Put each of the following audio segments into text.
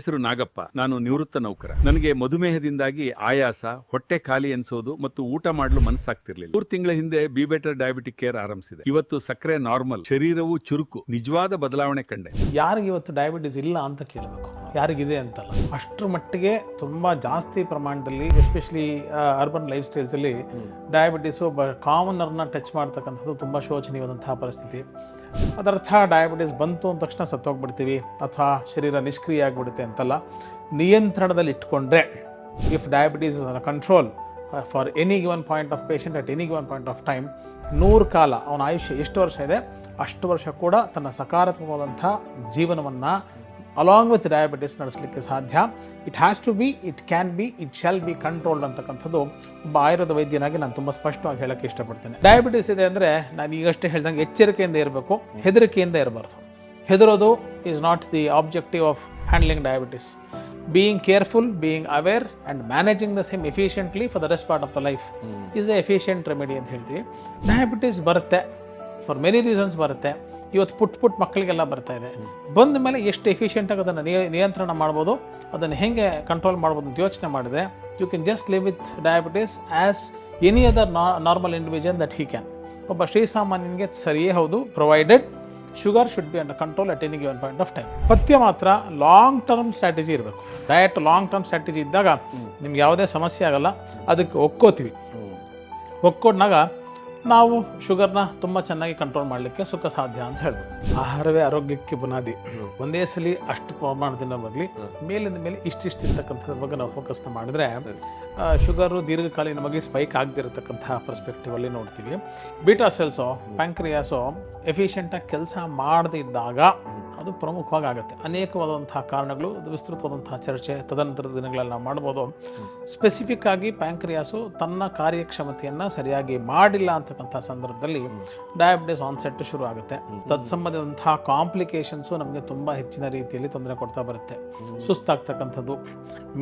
ಹೆಸರು ನಾಗಪ್ಪ. ನಾನು ನಿವೃತ್ತ ನೌಕರ. ನನಗೆ ಮಧುಮೇಹದಿಂದಾಗಿ ಆಯಾಸ ಹೊಟ್ಟೆ ಖಾಲಿ ಅನ್ಸೋದು ಮತ್ತು ಊಟ ಮಾಡಲು ಮನಸ್ಸಾಗ್ತಿರ್ಲಿಲ್ಲ. ಮೂರು ತಿಂಗಳ ಹಿಂದೆ ಬಿ ಬೆಟರ್ ಡಯಾಬಿಟಿಕ್ ಕೇರ್ ಆರಂಭಿಸಿದೆ. ಇವತ್ತು ಸಕ್ಕರೆ ನಾರ್ಮಲ್ ಶರೀರವು ಚುರುಕು ನಿಜವಾದ ಬದಲಾವಣೆ ಕಂಡೆ. ಯಾರಿಗೆ ಇವತ್ತು ಡಯಾಬಿಟಿಸ್ ಇಲ್ಲ ಅಂತ ಕೇಳಬೇಕು? ಯಾರಿಗಿದೆ ಅಂತಲ್ಲ. ಅಷ್ಟರ ಮಟ್ಟಿಗೆ ತುಂಬಾ ಜಾಸ್ತಿ ಪ್ರಮಾಣದಲ್ಲಿ ಎಸ್ಪೆಷಲಿ ಅರ್ಬನ್ ಲೈಫ್ ಸ್ಟೈಲ್ಸಲ್ಲಿ ಡಯಾಬಿಟಿಸ್ ಒಬ್ಬ ಕಾಮನರ್ನ ಟಚ್ ಮಾಡ್ತಕ್ಕಂಥದ್ದು ತುಂಬಾ ಶೋಚನೀಯವಾದಂತಹ ಪರಿಸ್ಥಿತಿ. ಅದರ್ಥ ಡಯಾಬಿಟಿಸ್ ಬಂತು ಅಂದ ತಕ್ಷಣ ಸತ್ತೋಗ್ಬಿಡ್ತೀವಿ. ಅಥವಾ ಶರೀರ ನಿಷ್ಕ್ರಿಯ ಆಗಿಬಿಡುತ್ತೆ ಅಂತಲ್ಲ, ನಿಯಂತ್ರಣದಲ್ಲಿ ಇಟ್ಕೊಂಡ್ರೆ if diabetes is control for any given point of patient at any given point of time ನೂರು ಕಾಲ ಅವನ ಆಯುಷ್ಯ ಎಷ್ಟು ವರ್ಷ ಇದೆ, ಅಷ್ಟು ವರ್ಷ ಕೂಡ ತನ್ನ ಸಕಾರಾತ್ಮಕವಾದಂಥ ಜೀವನವನ್ನು ಅಲಾಂಗ್ ವಿತ್ ಡಯಾಬಿಟಿಸ್ ನಡೆಸಲಿಕ್ಕೆ ಸಾಧ್ಯ. It has to be it can be it shall be controlled ಅಂತಕ್ಕಂಥದ್ದು ಒಬ್ಬ ಆಯುರ್ವೇದ ವೈದ್ಯನಾಗಿ ನಾನು ತುಂಬ ಸ್ಪಷ್ಟವಾಗಿ ಹೇಳೋಕ್ಕೆ ಇಷ್ಟಪಡ್ತೇನೆ. ಡಯಾಬಿಟಿಸ್ ಇದೆ ಅಂದರೆ ನಾನು ಈಗಷ್ಟೇ ಹೇಳ್ದಂಗೆ ಎಚ್ಚರಿಕೆಯಿಂದ ಇರಬೇಕು, ಹೆದರಿಕೆಯಿಂದ ಇರಬಾರ್ದು. ಹೆದರೋದು is not the objective of handling diabetes being careful being aware and managing the same efficiently for the rest part of the life is a efficient remedy ಅಂತ ಹೇಳ್ತೀವಿ. ಡಯಾಬಿಟಿಸ್ ಬರುತ್ತೆ ಫಾರ್ ಮೆನಿ ರೀಸನ್ಸ್ ಬರುತ್ತೆ. ಇವತ್ತು ಪುಟ್ ಪುಟ್ ಮಕ್ಕಳಿಗೆಲ್ಲ ಬರ್ತಾ ಇದೆ. ಬಂದ ಮೇಲೆ ಎಷ್ಟು ಎಫಿಷಿಯೆಂಟಾಗಿ ಅದನ್ನು ನಿಯ, ನಿಯಂತ್ರಣ ಮಾಡ್ಬೋದು, ಅದನ್ನು ಹೇಗೆ ಕಂಟ್ರೋಲ್ ಮಾಡ್ಬೋದು ಅಂತ ಯೋಚನೆ ಮಾಡಿದೆ you can just live with diabetes as any other normal individual that he can ಒಬ್ಬ ಶ್ರೀಸಾಮಾನ್ಯನಿಗೆ ಸರಿಯೇ ಹೌದು provided sugar should be under control at any given point of time ಪಥ್ಯ ಮಾತ್ರ ಲಾಂಗ್ ಟರ್ಮ್ ಸ್ಟ್ರಾಟಜಿ ಇರಬೇಕು. ಡಯಟ್ ಲಾಂಗ್ ಟರ್ಮ್ ಸ್ಟ್ರಾಟಜಿ ಇದ್ದಾಗ ನಿಮ್ಗೆ ಯಾವುದೇ ಸಮಸ್ಯೆ ಆಗಲ್ಲ. ಅದಕ್ಕೆ ಒಕ್ಕೋತೀವಿ. ಒಕ್ಕೊಂಡಾಗ ನಾವು ಶುಗರ್ನ ತುಂಬ ಚೆನ್ನಾಗಿ ಕಂಟ್ರೋಲ್ ಮಾಡಲಿಕ್ಕೆ ಸುಖ ಸಾಧ್ಯ ಅಂತ ಹೇಳ್ಬೋದು. ಆಹಾರವೇ ಆರೋಗ್ಯಕ್ಕೆ ಬುನಾದಿ. ಒಂದೇ ಸಲ ಅಷ್ಟು ಪ್ರಮಾಣದಿಂದ ಬದಲಿ ಮೇಲಿಂದ ಮೇಲೆ ಇಷ್ಟಿಷ್ಟು ಇರ್ತಕ್ಕಂಥದ್ರ ಬಗ್ಗೆ ನಾವು ಫೋಕಸ್ನ ಮಾಡಿದ್ರೆ ಶುಗರು ದೀರ್ಘಕಾಲೀನವಾಗಿ ಸ್ಪೈಕ್ ಆಗದಿರತಕ್ಕಂತಹ ಪರ್ಸ್ಪೆಕ್ಟಿವಲ್ಲಿ ನೋಡ್ತೀವಿ. ಬೀಟಾ ಸೆಲ್ಸೋ ಪ್ಯಾಂಕ್ರಿಯಾಸೋ ಎಫಿಷಿಯೆಂಟಾಗಿ ಕೆಲಸ ಮಾಡದೇ ಇದ್ದಾಗ ಅದು ಪ್ರಮುಖವಾಗಿ ಆಗುತ್ತೆ ಅನೇಕವಾದಂತಹ ಕಾರಣಗಳು ವಿಸ್ತೃತವಾದಂತಹ ಚರ್ಚೆ ತದನಂತರದ ದಿನಗಳಲ್ಲಿ ನಾವು ಮಾಡ್ಬೋದು. ಸ್ಪೆಸಿಫಿಕ್ ಆಗಿ ಪ್ಯಾಂಕ್ರಿಯಾಸು ತನ್ನ ಕಾರ್ಯಕ್ಷಮತೆಯನ್ನು ಸರಿಯಾಗಿ ಮಾಡಿಲ್ಲ ಅಂತಕ್ಕಂಥ ಸಂದರ್ಭದಲ್ಲಿ ಡಯಾಬಿಟಿಸ್ ಆನ್ಸೆಟ್ ಶುರು ಆಗುತ್ತೆ. ತತ್ಸಂಬಂಧಿಸಿದಂತಹ ಕಾಂಪ್ಲಿಕೇಶನ್ಸು ನಮಗೆ ತುಂಬ ಹೆಚ್ಚಿನ ರೀತಿಯಲ್ಲಿ ತೊಂದರೆ ಕೊಡ್ತಾ ಬರುತ್ತೆ. ಸುಸ್ತಾಗ್ತಕ್ಕಂಥದ್ದು,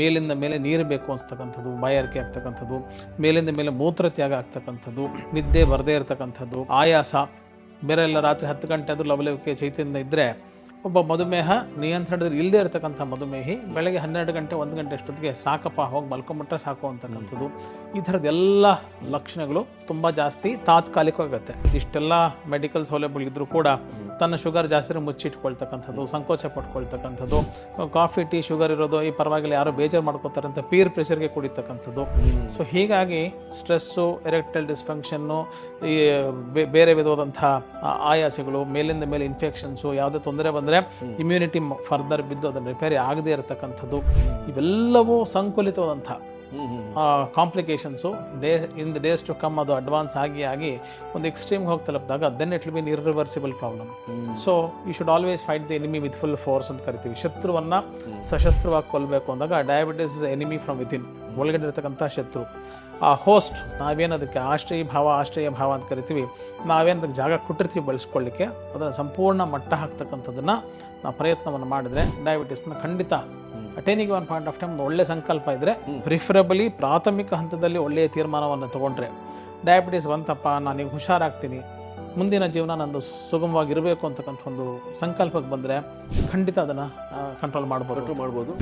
ಮೇಲಿಂದ ಮೇಲೆ ನೀರು ಬೇಕು ಅನ್ಸ್ತಕ್ಕಂಥದ್ದು, ಬಾಯಾರಿಕೆ ಆಗ್ತಕ್ಕಂಥದ್ದು, ಮೇಲಿಂದ ಮೇಲೆ ಮೂತ್ರತ್ಯಾಗ ಆಗ್ತಕ್ಕಂಥದ್ದು, ನಿದ್ದೆ ಬರದೇ ಇರತಕ್ಕಂಥದ್ದು, ಆಯಾಸ, ಬೇರೆ ಎಲ್ಲ ರಾತ್ರಿ ಹತ್ತು ಗಂಟೆ ಆದರೂ ಲವಲವಿಕೆ ಚೈತ್ಯದಿಂದ ಇದ್ದರೆ ಒಬ್ಬ ಮಧುಮೇಹ ನಿಯಂತ್ರಣದಲ್ಲಿ ಇಲ್ಲದೆ ಇರತಕ್ಕಂಥ ಮಧುಮೇಹಿ ಬೆಳಗ್ಗೆ ಹನ್ನೆರಡು ಗಂಟೆ, ಒಂದು ಗಂಟೆ ಅಷ್ಟೊತ್ತಿಗೆ ಸಾಕಪ್ಪ ಹೋಗಿ ಮಲ್ಕೊಂಬಿಟ್ರೆ ಸಾಕು ಅಂತಕ್ಕಂಥದ್ದು. ಈ ಥರದ್ದೆಲ್ಲ ಲಕ್ಷಣಗಳು ತುಂಬ ಜಾಸ್ತಿ ತಾತ್ಕಾಲಿಕವಾಗುತ್ತೆ. ಇಷ್ಟೆಲ್ಲ ಮೆಡಿಕಲ್ ಸೌಲಭ್ಯಗಳಿದ್ರೂ ಕೂಡ ತನ್ನ ಶುಗರ್ ಜಾಸ್ತಿ ಮುಚ್ಚಿಟ್ಕೊಳ್ತಕ್ಕಂಥದ್ದು, ಸಂಕೋಚ ಪಟ್ಕೊಳ್ತಕ್ಕಂಥದ್ದು ಕಾಫಿ ಟೀ ಶುಗರ್ ಇರೋದು, ಈ ಪರವಾಗಿಲ್ಲ, ಯಾರೋ ಬೇಜಾರು ಮಾಡ್ಕೋತಾರೆ ಅಂತ ಪೀರ್ ಪ್ರೆಷರ್ಗೆ ಕುಡಿತಕ್ಕಂಥದ್ದು ಸೊ ಹೀಗಾಗಿ ಸ್ಟ್ರೆಸ್ಸು ಎರೆಕ್ಟೈಲ್ ಡಿಸ್ಫಂಕ್ಷನ್ನು ಈ ಬೇರೆ ವಿಧವಾದಂಥ ಆಯಾಸಗಳು, ಮೇಲಿಂದ ಮೇಲೆ ಇನ್ಫೆಕ್ಷನ್ಸು ಯಾವುದೇ ತೊಂದರೆ ಬಂದರೆ ಇಮ್ಯುನಿಟಿ ಫರ್ದರ್ ಬಿದ್ದು ಅದನ್ನು ರಿಪೇರಿ ಆಗದೇ ಇರತಕ್ಕಂಥದ್ದು. ಇವೆಲ್ಲವೂ ಸಂಕುಲಿತವಾದಂಥ complications day in the days to come ಅದು ಅಡ್ವಾನ್ಸ್ ಆಗಿ ಆಗಿ ಒಂದು ಎಕ್ಸ್ಟ್ರೀಮ್ಗೆ ಹೋಗಿ ತಲುಪಿದಾಗ then it will been irreversible problem so you should always fight the enemy with full force ಅಂತ ಕರಿತೀವಿ. ಶತ್ರುವನ್ನು ಸಶಸ್ತ್ರವಾಗಿ ಕೊಲ್ಲಬೇಕು ಅಂದಾಗ ಡಯಾಬಿಟಿಸ್ ಎನಿಮಿ ಫ್ರಮ್ ವಿತಿನ್ ಒಳಗಡೆ ಇರತಕ್ಕಂಥ ಶತ್ರು. ಆ ಹೋಸ್ಟ್ ನಾವೇನು ಅದಕ್ಕೆ ಆಶ್ರಯ ಭಾವ ಆಶ್ರಯ ಭಾವ ಅಂತ ಕರಿತೀವಿ ನಾವೇನು ಅದಕ್ಕೆ ಜಾಗ ಕೊಟ್ಟಿರ್ತೀವಿ ಬಳಸ್ಕೊಳ್ಳಿಕ್ಕೆ ಅದನ್ನು ಸಂಪೂರ್ಣ ಮಟ್ಟ ಹಾಕ್ತಕ್ಕಂಥದ್ದನ್ನು ನಾವು ಪ್ರಯತ್ನವನ್ನು ಮಾಡಿದ್ರೆ ಡಯಾಬಿಟಿಸ್ನ ಖಂಡಿತ ಅಟೇನಿಗೆ ಒನ್ ಪಾಯಿಂಟ್ ಆಫ್ ಟೈಮ್ ಒಳ್ಳೆ ಸಂಕಲ್ಪ ಇದ್ದರೆ ಪ್ರಿಫರಬಲಿ ಪ್ರಾಥಮಿಕ ಹಂತದಲ್ಲಿ ಒಳ್ಳೆಯ ತೀರ್ಮಾನವನ್ನು ತಗೊಂಡ್ರೆ. ಡಯಾಬಿಟಿಸ್ ಬಂತಪ್ಪ ನಾನೀಗ ಹುಷಾರಾಗ್ತೀನಿ ಮುಂದಿನ ಜೀವನ ನಂದು ಸುಗಮವಾಗಿರಬೇಕು ಅಂತಕ್ಕಂಥ ಒಂದು ಸಂಕಲ್ಪಕ್ಕೆ ಬಂದರೆ ಖಂಡಿತ ಅದನ್ನು ಕಂಟ್ರೋಲ್ ಮಾಡ್ಬೋದು ಮಾಡ್ಬೋದು.